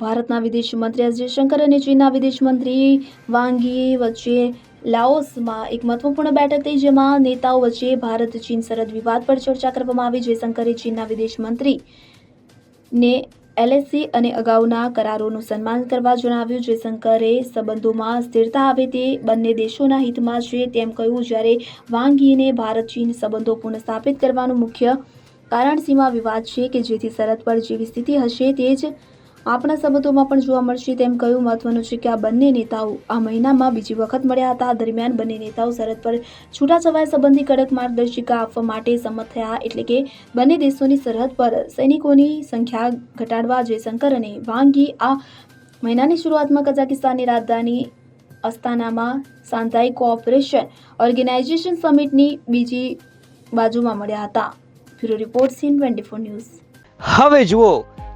ભારતના વિદેશ મંત્રી એસ જયશંકર અને ચીનના વિદેશ મંત્રી વાંગી વચ્ચે લાઓસમાં એક મહત્વપૂર્ણ બેઠક થઈ, જેમાં નેતાઓ વચ્ચે ભારત ચીન સરહદ વિવાદ પર ચર્ચા કરવામાં આવી. જયશંકરે ચીનના વિદેશ મંત્રી ને એલએસસી અને અગાઉના કરારોનું સન્માન કરવા જણાવ્યું. જયશંકરે સંબંધોમાં સ્થિરતા આવે તે બંને દેશોના હિતમાં છે તેમ કહ્યું, જ્યારે વાંગીને ભારત ચીન સંબંધો પુનઃસ્થાપિત કરવાનું મુખ્ય કારણ સીમા વિવાદ છે કે જેથી સરહદ પર જેવી સ્થિતિ હશે તે જ આપણા સંબંધોમાં પણ જોવા મળશે તેમ કહ્યું. મહત્વનું છે કે આ બંને નેતાઓ આ મહિનામાં બીજી વખત મળ્યા હતા. આ દરમિયાન બંને નેતાઓ સરહદ પર છૂટાછવાયા સંબંધી કડક માર્ગદર્શિકા આપવા માટે સંમત થયા એટલે કે બંને દેશોની સરહદ પર સૈનિકોની સંખ્યા ઘટાડવા જયશંકર અને વાંગી આ મહિનાની શરૂઆતમાં કઝાકિસ્તાનની રાજધાની અસ્તાનામાં સાંધાઈ કોઓપરેશન ઓર્ગેનાઇઝેશન સમિટની બીજી બાજુમાં મળ્યા હતા. Bureau report CN twenty four news. હવે જુઓ